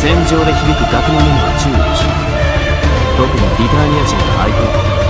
戦場で響く楽の目には注意をし特にリターニア人が相手。を「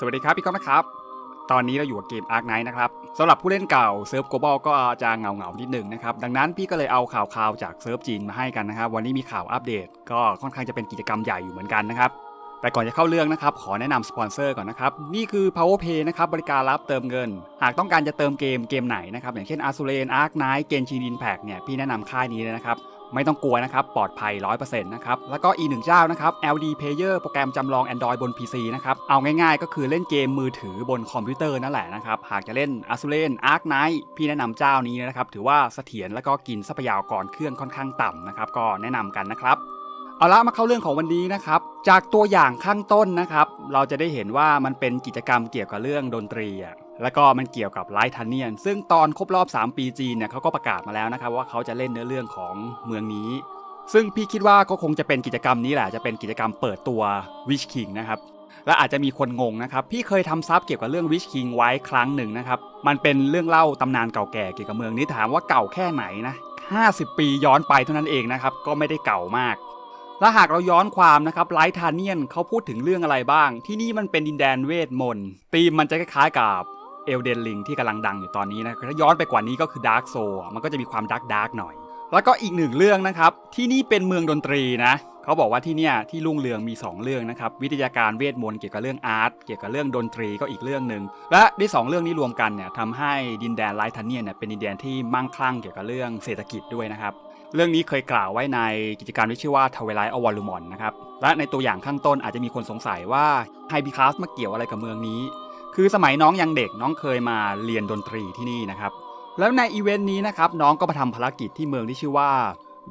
สวัสดีครับพี่ก้องนะครับ ตอนนี้เราอยู่กับเกม Ark Knight นะครับสำหรับผู้เล่นเก่าเซิร์ฟโกลบอลก็จะเงาเงาๆนิดหนึ่งนะครับ ดังนั้นพี่ก็เลยเอาข่าวข่าวๆจากเซิร์ฟจีนมาให้กันนะครับ วันนี้มีข่าวอัปเดต ก็ค่อนข้างจะเป็นกิจกรรมใหญ่อยู่เหมือนกันนะครับ แต่ก่อนจะเข้าเรื่องนะครับ ขอแนะนำสปอนเซอร์ก่อนนะครับ นี่คือ PowerPay นะครับ บริการรับเติมเงิน หากต้องการจะเติมเกมเกมไหนนะครับ อย่างเช่น a s u r a n Ark Knight เกนชินอินแพกเนี่ย พี่แนะนำค่ายนี้เลยนะครับ ไม่ต้องกลัวนะครับ ปลอดภัย 100%นะครับ แล้วก็อีกหนึ่งเจ้านะครับ LD Player โปรแกรมจำลอง Android บน PC นะครับ เอาง่ายๆ ก็คือเล่นเกมมือถือบนคอมพิวเตอร์นั่นแหละนะครับ หากจะเล่น a s u r a n Ark Knight พี่แนะนำเจ้านี้นะครับ ถือว่าเสถียรแล้วก็กินทรัพยากรเครื่องค่อนข้างต่ำนะครับ ก็แนะนำกันนะครับเอาละมาเข้าเรื่องของวันนี้นะครับ จากตัวอย่างข้างต้นนะครับ เราจะได้เห็นว่ามันเป็นกิจกรรมเกี่ยวกับเรื่องดนตรีอะ แล้วก็มันเกี่ยวกับไลท์ทันเนียน ซึ่งตอนครบรอบ 3 ปีจีนเนี่ยเขาก็ประกาศมาแล้วนะครับว่าเขาจะเล่นเนื้อเรื่องของเมืองนี้ ซึ่งพี่คิดว่าก็คงจะเป็นกิจกรรมนี้แหละ จะเป็นกิจกรรมเปิดตัว Witch King นะครับและอาจจะมีคนงงนะครับ พี่เคยทำซับเกี่ยวกับเรื่อง Witch King ไว้ครั้งหนึ่งนะครับ มันเป็นเรื่องเล่าตำนานเก่าแก่เกี่ยวกับเมืองนี้ถามว่าเก่าแค่ไหนนะ 50 ปีย้อนไปเท่านั้นเองนะครับ ก็ไม่ได้เก่ามาก และหากเราย้อนความนะครับไลท์ทาเนียนเขาพูดถึงเรื่องอะไรบ้าง ที่นี่มันเป็นดินแดนเวทมนต์ธีมมันจะคล้ายๆกับ เอลเดนลิงที่กำลังดังอยู่ตอนนี้นะถ้าย้อนไปกว่านี้ก็คือดาร์กโซมันก็จะมีความดาร์กดาร์กหน่อย แล้วก็อีกหนึ่งเรื่องนะครับ ที่นี่เป็นเมืองดนตรีนะเขาบอกว่าที่เนี่ยที่รุ่งเรืองมี 2 เรื่องนะครับวิทยาการเวทมนต์เกี่ยวกับเรื่องอาร์ตเกี่ยวกับเรื่องดนตรีก็อีกเรื่องหนึ่งและในสองเรื่องนี้รวมกันเนี่ยทำให้ดินแดนไลท์ทันเนียนเนี่ยเป็นดินแดนที่มั่งคั่งเกี่ยวกับเรื่องเศรษฐกิจด้วยนะครับเรื่องนี้เคยกล่าวไว้ในกิจกรรที่ชื่อว่าทว i ไลท์อวอลูมอนนะครับและในตัวอย่างข้างต้นอาจจะมีคนสงสัยว่าไฮบิคลาสมาเกี่ยวอะไรกับเมืองนี้ คือสมัยน้องยังเด็กน้องเคยมาเรียนดนตรีที่นี่นะครับ แล้วในอีเวนต์นี้นะครับน้องก็มาทำภารกิจที่เมืองที่ชื่อว่า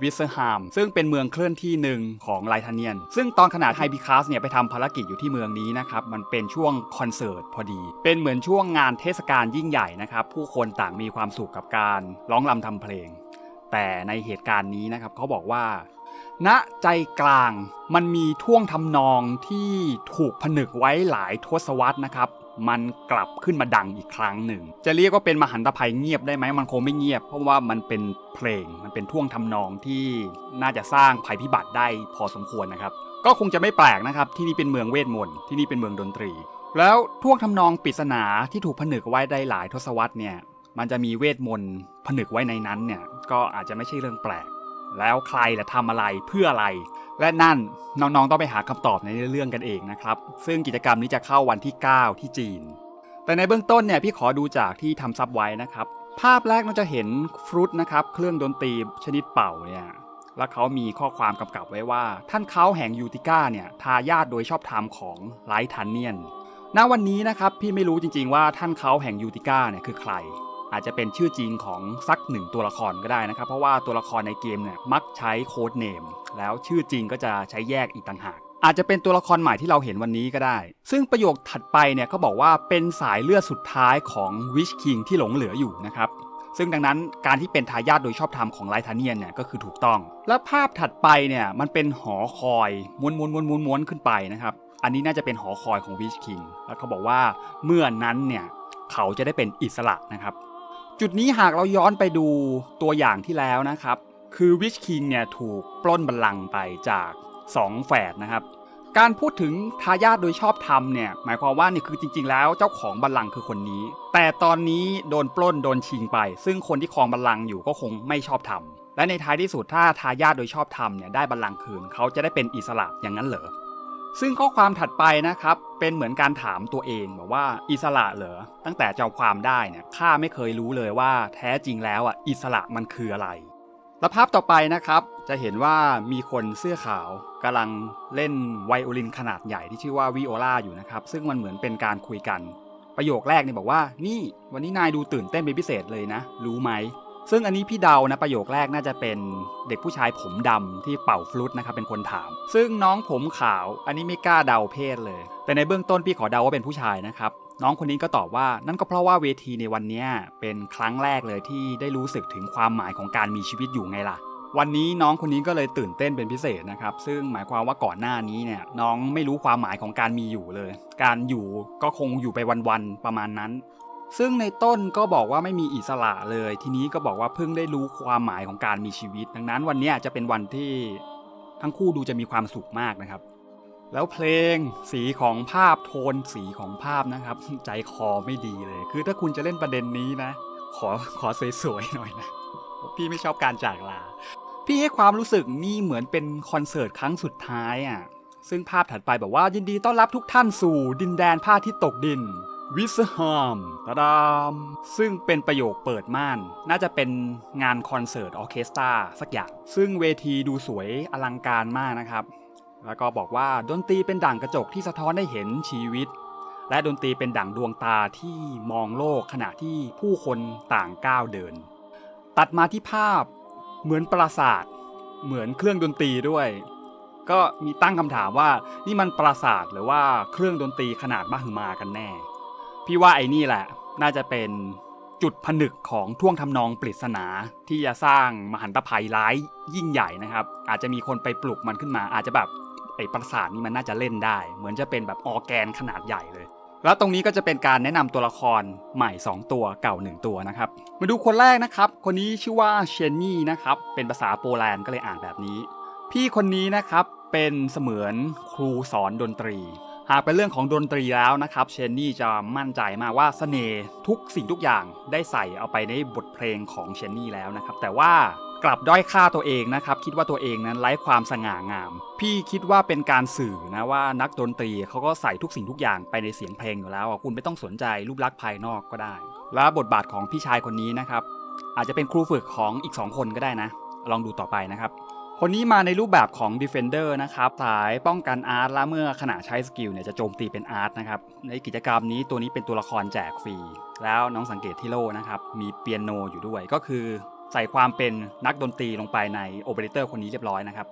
วิสเซอร์ฮามซึ่งเป็นเมืองเคลื่อนที่หนึ่งของไลทาเนียน ซึ่งตอนขนาดไฮบิคลาสเนี่ยไปทำภารกิจอยู่ที่เมืองนี้นะครับ มันเป็นช่วงคอนเสิร์ตพอดี เป็นเหมือนช่วงงานเทศกาลยิ่งใหญ่นะครับ ผู้คนต่างมีความสุขกับการร้องรำทำเพลง แต่ในเหตุการณ์นี้นะครับเขาบอกว่า ณใจกลางมันมีท่วงทำนองที่ถูกผนึกไว้หลายทศวรรษนะครับ มันกลับขึ้นมาดังอีกครั้งหนึ่ง จะเรียกว่าเป็นมหันตภัยเงียบได้ไหมมันคงไม่เงียบ เพราะว่ามันเป็นเพลง มันเป็นท่วงทำนองที่น่าจะสร้างภัยพิบัติได้พอสมควรนะครับ ก็คงจะไม่แปลกนะครับ ที่นี่เป็นเมืองเวทมนต์ที่นี่เป็นเมืองดนตรี แล้วท่วงทำนองปริศนาที่ถูกผนึกไว้ได้หลายทศวรรษเนี่ย มันจะมีเวทมนต์ผนึกไว้ในนั้นเนี่ย ก็อาจจะไม่ใช่เรื่องแปลก แล้วใครละทำอะไรเพื่ออะไร และนั่นน้องๆต้องไปหาคำตอบในเรื่องกันเองนะครับ ซึ่งกิจกรรมนี้จะเข้าวันที่ 9 ที่จีน แต่ในเบื้องต้นเนี่ยพี่ขอดูจากที่ทำซับไว้นะครับ ภาพแรกเราจะเห็นฟรุตนะครับเครื่องดนตรีชนิดเป่าเนี่ยแล้วเขามีข้อความกำกับไว้ว่า ท่านเขาแห่งยูติก้าเนี่ยทายาทโดยชอบธรรมของไลทันเนียนณวันนี้นะครับพี่ไม่รู้จริงๆว่าท่านเขาแห่งยูติก้าเนี่ยคือใคร อาจจะเป็นชื่อจริงของสักหนึ่งตัวละครก็ได้นะครับ เพราะว่าตัวละครในเกมเนี่ยมักใช้โค้ดเนมแล้วชื่อจริงก็จะใช้แยกอีกต่างหาก อาจจะเป็นตัวละครใหม่ที่เราเห็นวันนี้ก็ได้ ซึ่งประโยคถัดไปเนี่ยก็บอกว่าเป็นสายเลือดสุดท้ายของวิชคิงที่หลงเหลืออยู่นะครับซึ่งดังนั้นการที่เป็นทายาทโดยชอบธรรมของไลทาเนียนเนี่ยก็คือถูกต้อง และภาพถัดไปเนี่ยมันเป็นหอคอยม้วนม้วนม้วนม้วนม้วนขึ้นไปนะครับ อันนี้น่าจะเป็นหอคอยของวิชคิง แล้วเขาบอกว่าเมื่อนั้นเนี่ยเขาจะได้เป็นอิสระนะครับ จุดนี้หากเราย้อนไปดูตัวอย่างที่แล้วนะครับ คือวิชคิงเนี่ยถูกปล้นบัลลังก์ไปจากสองแฝดนะครับ การพูดถึงทายาทโดยชอบธรรมเนี่ยหมายความว่านี่คือจริง ๆ แล้วเจ้าของบัลลังก์คือคนนี้ แต่ตอนนี้โดนปล้นโดนชิงไป ซึ่งคนที่ครองบัลลังก์อยู่ก็คงไม่ชอบธรรมและในท้ายที่สุดถ้าทายาทโดยชอบธรรมเนี่ยได้บัลลังก์คืนเขาจะได้เป็นอิสระอย่างนั้นเหรอ ซึ่งข้อความถัดไปนะครับ เป็นเหมือนการถามตัวเองแบอกว่าอิสระเหรอตั้งแต่จำความได้เนี่ยข้าไม่เคยรู้เลยว่าแท้จริงแล้วอะอิสระมันคืออะไร และภาพต่อไปนะครับ จะเห็นว่ามีคนเสื้อขาวกำลังเล่นไวโอลินขนาดใหญ่ที่ชื่อว่าวิโอลาอยู่นะครับ ซึ่งมันเหมือนเป็นการคุยกัน ประโยคแรกเนี่ยบอกว่า นี่ วันนี้นายดูตื่นเต้นเป็นพิเศษเลยนะ รู้ไหม ซึ่งอันนี้พี่เดานะประโยคแรกน่าจะเป็นเด็กผู้ชายผมดำที่เป่าฟลุตนะครับเป็นคนถาม ซึ่งน้องผมขาวอันนี้ไม่กล้าเดาเพศเลย แต่ในเบื้องต้นพี่ขอเดาว่าเป็นผู้ชายนะครับน้องคนนี้ก็ตอบว่านั่นก็เพราะว่าเวทีในวันนี้เป็นครั้งแรกเลยที่ได้รู้สึกถึงความหมายของการมีชีวิตอยู่ไงล่ะ วันนี้น้องคนนี้ก็เลยตื่นเต้นเป็นพิเศษนะครับ ซึ่งหมายความว่าก่อนหน้านี้เนี่ยน้องไม่รู้ความหมายของการมีอยู่เลย การอยู่ก็คงอยู่ไปวันๆประมาณนั้น ซึ่งในต้นก็บอกว่าไม่มีอิสระเลย ทีนี้ก็บอกว่าเพิ่งได้รู้ความหมายของการมีชีวิต ดังนั้นวันนี้จะเป็นวันที่ทั้งคู่ดูจะมีความสุขมากนะครับ แล้วเพลงสีของภาพโทนสีของภาพนะครับ ใจคอไม่ดีเลย คือถ้าคุณจะเล่นประเด็นนี้นะ ขอขอสวยๆหน่อยนะพี่ไม่ชอบการจากลา พี่ให้ความรู้สึกนี่เหมือนเป็นคอนเสิร์ตครั้งสุดท้ายอะซึ่งภาพถัดไปบอกว่ายินดีต้อนรับทุกท่านสู่ดินแดนผ้าที่ตกดิน วิสฮามตาดาม ซึ่งเป็นประโยคเปิดม่าน น่าจะเป็นงานคอนเสิร์ตออเคสตราสักอย่าง ซึ่งเวทีดูสวยอลังการมากนะครับ แล้วก็บอกว่าดนตรีเป็นด่างกระจกที่สะท้อนให้เห็นชีวิต และดนตรีเป็นด่างดวงตาที่มองโลกขณะที่ผู้คนต่างก้าวเดิน ตัดมาที่ภาพเหมือนปราสาท เหมือนเครื่องดนตรีด้วย ก็มีตั้งคำถามว่านี่มันปราสาทหรือว่าเครื่องดนตรีขนาดมหึมากันแน่ พี่ว่าไอ้นี่แหละ น่าจะเป็นจุดผนึกของท่วงทำนองปริศนาที่จะสร้างมหันตภัยร้ายยิ่งใหญ่นะครับ อาจจะมีคนไปปลุกมันขึ้นมา อาจจะแบบไอ้ปราสาทนี่มันน่าจะเล่นได้ เหมือนจะเป็นแบบออแกนขนาดใหญ่เลย แล้วตรงนี้ก็จะเป็นการแนะนำตัวละครใหม่ 2 ตัวเก่า 1 ตัวนะครับ มาดูคนแรกนะครับ คนนี้ชื่อว่าเชนนี่นะครับ เป็นภาษาโปแลนด์ก็เลยอ่านแบบนี้ พี่คนนี้นะครับเป็นเสมือนครูสอนดนตรี หากเป็นเรื่องของดนตรีแล้วนะครับเชนนี่จะมั่นใจมากว่าเสน่ห์ทุกสิ่งทุกอย่างได้ใส่เอาไปในบทเพลงของเชนนี่แล้วนะครับ แต่ว่ากลับด้อยค่าตัวเองนะครับ คิดว่าตัวเองนั้นไร้ความสง่างาม พี่คิดว่าเป็นการสื่อนะว่านักดนตรีเขาก็ใส่ทุกสิ่งทุกอย่างไปในเสียงเพลงอยู่แล้วคุณไม่ต้องสนใจรูปลักษณ์ภายนอกก็ได้ และบทบาทของพี่ชายคนนี้นะครับ อาจจะเป็นครูฝึกของอีก 2 คนก็ได้นะ ลองดูต่อไปนะครับ คนนี้มาในรูปแบบของ Defender นะครับสายป้องกันอาร์ตและเมื่อขณะใช้สกิลเนี่ยจะโจมตีเป็นอาร์ตนะครับ ในกิจกรรมนี้ตัวนี้เป็นตัวละครแจกฟรี แล้วน้องสังเกตที่โลนะครับ มีเปียโนอยู่ด้วยก็คือ ใส่ความเป็นนักดนตรีลงไปในโอเปอเรเตอร์คนนี้เรียบร้อยนะครับ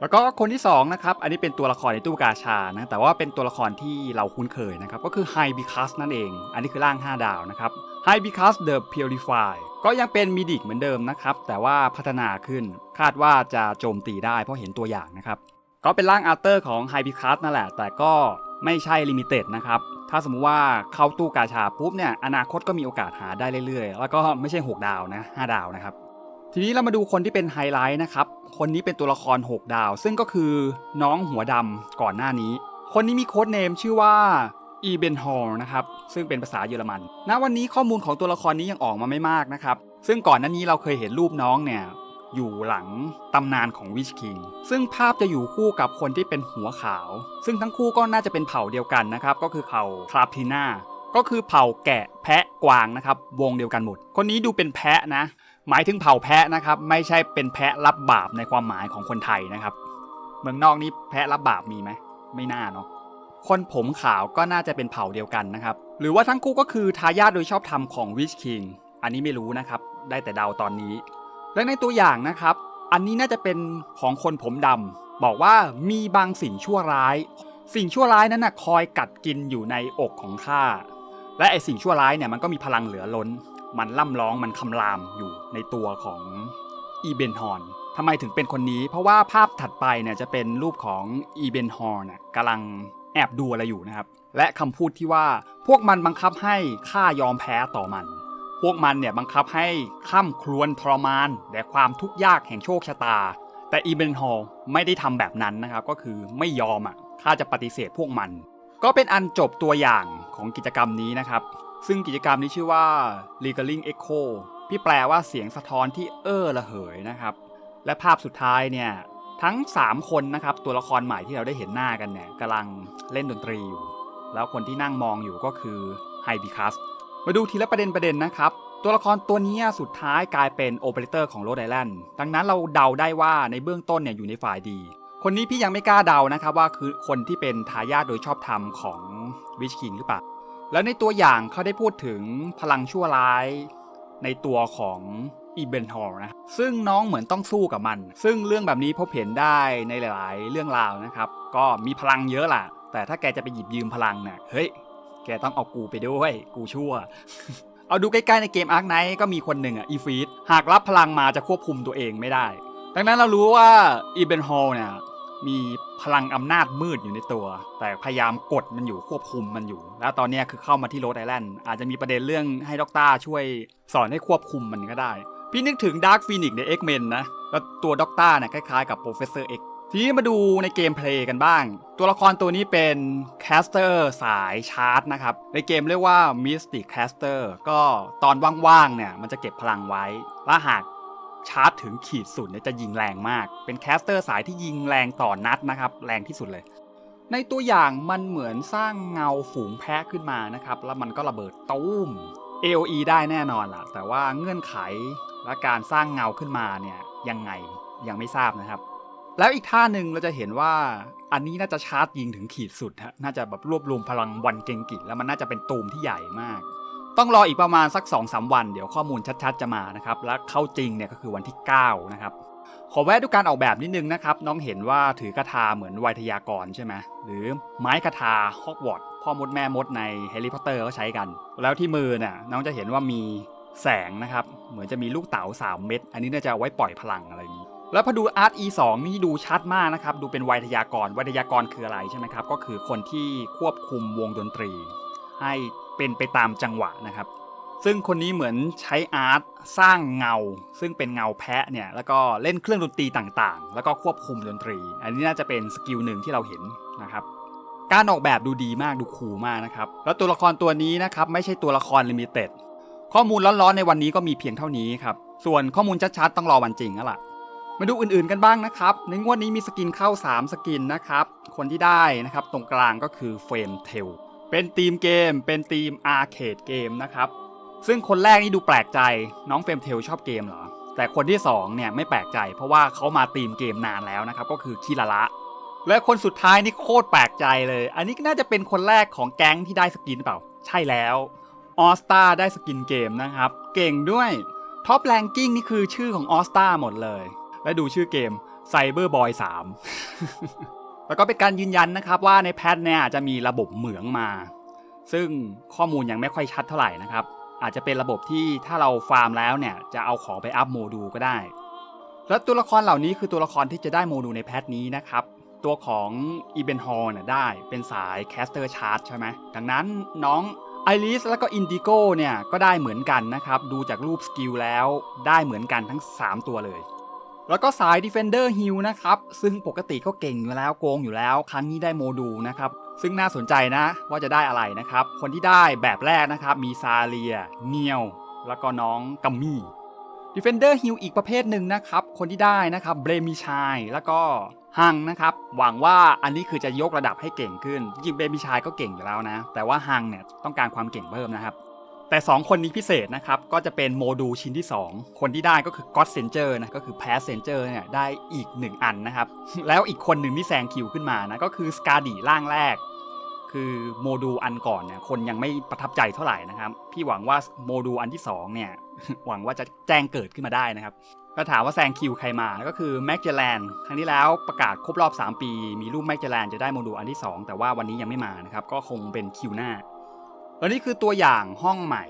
แล้วก็คนที่2นะครับ อันนี้เป็นตัวละครในตู้กาชานะแต่ว่าเป็นตัวละครที่เราคุ้นเคยนะครับก็คือ h i b i c a s นั่นเอง อันนี้คือร่าง 5 ดาวนะครับ h i b i c a s the Purify ก็ยังเป็นมิดิกเหมือนเดิมนะครับ แต่ว่าพัฒนาขึ้นคาดว่าจะโจมตีได้เพราะเห็นตัวอย่างนะครับ ก็เป็นร่างอาร์เตอร์ของ h i b i c a s นั่นแหละ แต่ก็ไม่ใช่ลิมิเต็ดนะครับ ถ้าสมมุติว่าเข้าตู้กาชาปุ๊บเนี่ยอนาคตก็มีโอกาสหาได้เรื่อยๆ แล้วก็ไม่ใช่ 6 ดาวนะ 5 ดาวนะครับ ทีนี้เรามาดูคนที่เป็นไฮไลท์นะครับ คนนี้เป็นตัวละคร 6 ดาว ซึ่งก็คือน้องหัวดำก่อนหน้านี้ คนนี้มีโค้ดเนมชื่อว่า อีเบนฮอลนะครับซึ่งเป็นภาษาเยอรมัน ณ วันนี้ข้อมูลของตัวละครนี้ยังออกมาไม่มากนะครับ ซึ่งก่อนหน้านี้เราเคยเห็นรูปน้องเนี่ยอยู่หลังตำนานของวิชคิง ซึ่งภาพจะอยู่คู่กับคนที่เป็นหัวขาว ซึ่งทั้งคู่ก็น่าจะเป็นเผ่าเดียวกันนะครับ ก็คือเผ่าคลาพิน่า ก็คือเผ่าแกะแพะกวางนะครับ วงเดียวกันหมด คนนี้ดูเป็นแพะนะ หมายถึงเผ่าแพะนะครับ ไม่ใช่เป็นแพะรับบาปในความหมายของคนไทยนะครับ เมืองนอกนี่แพะรับบาปมีไหม ไม่น่าเนาะ คนผมขาวก็น่าจะเป็นเผ่าเดียวกันนะครับ หรือว่าทั้งคู่ก็คือทายาทโดยชอบธรรมของวิชคิง อันนี้ไม่รู้นะครับ ได้แต่เดาตอนนี้ และในตัวอย่างนะครับ อันนี้น่าจะเป็นของคนผมดำบอกว่ามีบางสิ่งชั่วร้าย สิ่งชั่วร้ายนั้นนะคอยกัดกินอยู่ในอกของข้า และไอสิ่งชั่วร้ายเนี่ยมันก็มีพลังเหลือล้น มันล่ำร้องมันคำรามอยู่ในตัวของอีเบนฮอนทำไมถึงเป็นคนนี้ เพราะว่าภาพถัดไปเนี่ยจะเป็นรูปของอีเบนฮอนกำลัง แอบดูอะไรอยู่นะครับ และคำพูดที่ว่าพวกมันบังคับให้ข้ายอมแพ้ต่อมัน พวกมันเนี่ยบังคับให้ข้ามครวนทรมานแด่ความทุกข์ยากแห่งโชคชะตา แต่อีเบนฮอลไม่ได้ทำแบบนั้นนะครับ ก็คือไม่ยอมอะข้าจะปฏิเสธพวกมัน ก็เป็นอันจบตัวอย่างของกิจกรรมนี้นะครับ ซึ่งกิจกรรมนี้ชื่อว่า Regaling Echo ที่แปลว่าเสียงสะท้อนที่เอ้อระเหยนะครับ และภาพสุดท้ายเนี่ย ทั้ง 3 คนนะครับ ตัวละครใหม่ที่เราได้เห็นหน้ากันเนี่ยกำลังเล่นดนตรีอยู่ แล้วคนที่นั่งมองอยู่ก็คือไฮบิคัส มาดูทีละประเด็นประเด็นนะครับ ตัวละครตัวนี้สุดท้ายกลายเป็นโอเปอเรเตอร์ของโรดไอแลนด์ดังนั้นเราเดาได้ว่าในเบื้องต้นเนี่ยอยู่ในฝ่ายดี คนนี้พี่ยังไม่กล้าเดานะครับว่าคือคนที่เป็นทายาทโดยชอบธรรมของวิชคิงหรือเปล่า แล้วในตัวอย่างเขาได้พูดถึงพลังชั่วร้ายในตัวของ อีเบนฮอลนะ ซึ่งน้องเหมือนต้องสู้กับมัน ซึ่งเรื่องแบบนี้พบเห็นได้ในหลาย ๆ เรื่องราวนะครับ ก็มีพลังเยอะล่ะ แต่ถ้าแกจะไปหยิบยืมพลังเนี่ยเฮ้ย แกต้องเอากูไปด้วย กูชั่ว เอาดูใกล้ ๆ ในเกมอาร์คไนท์ก็มีคนหนึ่งอะอีฟีดหากรับพลังมาจะควบคุมตัวเองไม่ได้ ดังนั้นเรารู้ว่าอีเบนฮอลเนี่ยมีพลังอำนาจมืดอยู่ในตัว แต่พยายามกดมันอยู่ควบคุมมันอยู่ แล้วตอนนี้คือเข้ามาที่โรดไอแลนด์อาจจะมีประเด็นเรื่องให้ด็อกเตอร์ช่วยสอนให้ควบคุมมันก็ได้ พี่นึกถึงดาร์ p ฟีนิกใน X-Men นะ แล้วตัวด็อกเตอร์เนี่ยคล้ายๆกับโปรเฟสเซอร์ X ทีนี้มาดูในเกมเพลย์กันบ้าง ตัวละครตัวนี้เป็นแคสเตอร์สายชาร์จนะครับ ในเกมเรียกว่า Mystic Caster ก็ตอนว่างๆเนี่ยมันจะเก็บพลังไว้และหากชาร์จถึงขีดสุดเนี่ยจะยิงแรงมาก เป็นแคสเตอร์สายที่ยิงแรงต่อนัดนะครับ แรงที่สุดเลย ในตัวอย่างมันเหมือนสร้างเงาฝูงแพะขึ้นมานะครับ แล้วมันก็ระเบิดตุ้ม AOE ได้แน่นอนล่ะ แต่ว่าเงื่อนไข และการสร้างเงาขึ้นมาเนี่ยยังไงยังไม่ทราบนะครับ แล้วอีกท่าหนึ่งเราจะเห็นว่าอันนี้น่าจะชาร์จยิงถึงขีดสุดฮะน่าจะแบบรวบรวมพลังวันเกงกิแล้วมันน่าจะเป็นตูมที่ใหญ่มาก ต้องรออีกประมาณสัก2อสวัน เดี๋ยวข้อมูลชัดๆจะมานะครับ และเข้าจริงเนี่ยก็คือวันที่ 9 นะครับ ขอแวะดูการออกแบบนิดนึงนะครับ น้องเห็นว่าถือกระทาเหมือนไวยทยากรใช่ไหมหรือไม้กระทาฮอกวอตส์พ่อมดแม่มดในแฮร์รี่พอตเตอร์ก็ใช้กัน แล้วที่มือเนี่ยน้องจะเห็นว่ามี แสงนะครับ เหมือนจะมีลูกเต๋า3 เม็ด อันนี้น่าจะไว้ปล่อยพลังอะไรอย่างนี้ แล้วพอดูอาร์ต E2 นี่ดูชัดมากนะครับ ดูเป็นไวยทยากรไวยทยากรคืออะไรใช่ไหมครับ ก็คือคนที่ควบคุมวงดนตรี ให้เป็นไปตามจังหวะนะครับ ซึ่งคนนี้เหมือนใช้อาร์ตสร้างเงา ซึ่งเป็นเงาแพะเนี่ย แล้วก็เล่นเครื่องดนตรีต่างๆ แล้วก็ควบคุมดนตรี อันนี้น่าจะเป็นสกิลหนึ่งที่เราเห็นนะครับการออกแบบดูดีมากดูคูลมากนะครับ แล้วตัวละครตัวนี้นะครับ ไม่ใช่ตัวละครลิมิเต็ด ข้อมูลร้อนๆในวันนี้ก็มีเพียงเท่านี้ครับ ส่วนข้อมูลชัดๆต้องรอวันจริงแล้วล่ะ มาดูอื่นๆกันบ้างนะครับ ในงวดนี้มีสกินเข้า 3 สกินนะครับ คนที่ได้นะครับตรงกลางก็คือเฟรมเทล เป็นทีมเกม เป็นทีมอาร์เคดเกมนะครับ ซึ่งคนแรกนี่ดูแปลกใจ น้องเฟรมเทลชอบเกมเหรอ แต่คนที่2เนี่ยไม่แปลกใจ เพราะว่าเขามาทีมเกมนานแล้วนะครับ ก็คือคิราระและคนสุดท้ายนี่โคตรแปลกใจเลย อันนี้น่าจะเป็นคนแรกของแก๊งที่ได้สกินเปล่า ใช่แล้ว ออสตาได้สกินเกมนะครับ เก่งด้วยท็อปแรงกิ้งนี่คือชื่อของออสตาหมดเลย และดูชื่อเกม Cyberboy 3แล้วก็เป็นการยืนยันนะครับว่าในแพทเนี่ยจะมีระบบเหมืองมา ซึ่งข้อมูลยังไม่ค่อยชัดเท่าไหร่นะครับ อาจจะเป็นระบบที่ถ้าเราฟาร์มแล้วเนี่ยจะเอาของไปอัพโมดูลก็ได้ และตัวละครเหล่านี้คือตัวละครที่จะได้โมดูลในแพทนี้นะครับตัวของอีเบนฮอลเนี่ยได้เป็นสายแคสเตอร์ชาร์จใช่ไหมดังนั้นน้อง ไอริสแล้วก็อินดิโก้เนี่ยก็ได้เหมือนกันนะครับ ดูจากรูปสกิลแล้วได้เหมือนกันทั้ง 3 ตัวเลย แล้วก็สาย Defender Heal นะครับ ซึ่งปกติก็เก่งอยู่แล้วโกงอยู่แล้ว ครั้งนี้ได้โมดูลนะครับ ซึ่งน่าสนใจนะว่าจะได้อะไรนะครับ คนที่ได้แบบแรกนะครับ มีซาเลียเนียว แล้วก็น้องกัมมี่ Defender Heal อีกประเภทหนึ่งนะครับ คนที่ได้นะครับเบรมิชายแล้วก็ ฮังนะครับหวังว่าอันนี้คือจะยกระดับให้เก่งขึ้นจริงเบรมิชายก็เก่งอยู่แล้วนะ แต่ว่าฮังเนี่ยต้องการความเก่งเพิ่มนะครับ แต่ 2 คนนี้พิเศษนะครับ ก็จะเป็นโมดูลชิ้นที่ 2 คนที่ได้ก็คือ God Center นะก็คือ Pass Center เนี่ยได้อีก 1 อันนะครับ แล้วอีกคนหนึ่งที่แซงคิวขึ้นมานะก็คือ s c a r d i ร่างแรก คือโมดูลอันก่อนเนี่ยคนยังไม่ประทับใจเท่าไหร่นะครับพี่หวังว่าโมดูลอันที่2เนี่ยหวังว่าจะแจ้งเกิดขึ้นมาได้นะครับ ก็ถามว่าแซงคิวใครมา ก็คือแม็กเจแลนครั้งที่แล้วประกาศครบรอบ 3 ปี มีรูปแม็กเจแลนจะได้โมดูลอันที่ 2 แต่ว่าวันนี้ยังไม่มานะครับ ก็คงเป็นคิวหน้า แล้วนี่คือตัวอย่างห้องใหม่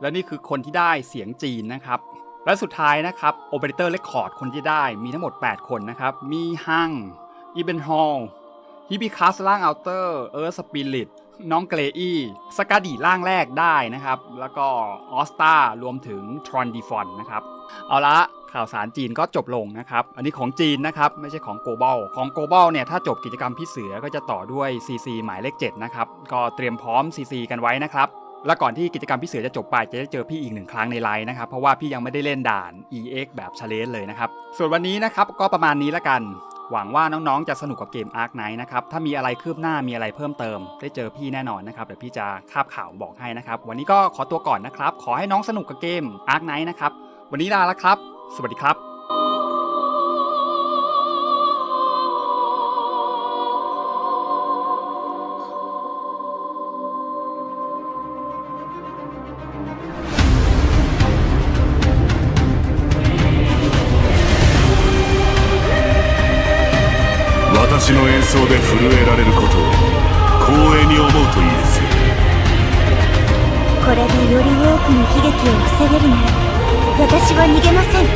และนี่คือคนที่ได้เสียงจีนนะครับ และสุดท้ายนะครับโอเปอเรเตอร์เรคคอร์ดคนที่ได้มีทั้งหมด 8 คนนะครับ มีฮังอีเบนฮอลฮิบิคัสล่างอัลเตอร์เอิร์สปิริตน้องเกรอี้สกาดีล่างแรกได้นะครับ แล้วก็ออสตารวมถึงทรอนดีฟอนนะครับ เอาละ ข่าวสารจีนก็จบลงนะครับ อันนี้ของจีนนะครับไม่ใช่ของ global ของ global เนี่ยถ้าจบกิจกรรมพี่เสือก็จะต่อด้วย CC หมายเลข7นะครับก็เตรียมพร้อม CC กันไว้นะครับและก่อนที่กิจกรรมพี่เสือจะจบไปจะได้เจอพี่อีกหนึ่งครั้งในไลน์นะครับเพราะว่าพี่ยังไม่ได้เล่นด่าน EX แบบชาเลนเลยนะครับส่วนวันนี้นะครับก็ประมาณนี้ละกัน หวังว่าน้องๆจะสนุกกับเกม Ark Knight นะครับถ้ามีอะไรคืบหน้ามีอะไรเพิ่มเติม ได้เจอพี่แน่นอนนะครับเดี๋ยวพี่จะคาบข่าวบอกให้นะครับวันนี้ก็ขอตัวก่อนนะครับขอให้น้องสนุกกับเกม Ark Knight นะครับวันนี้ลาแล้วครับ สวัสดีครับ 私の演奏で震えられることを光栄に思うといいですよこれでより多くの悲劇を防げるなら 私は逃げません。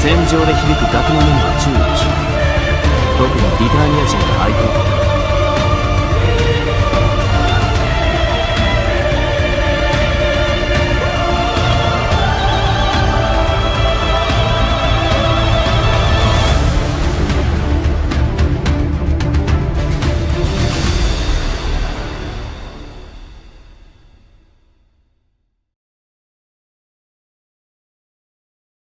戦場で響く楽の音には注意し特にリターニア人が相手を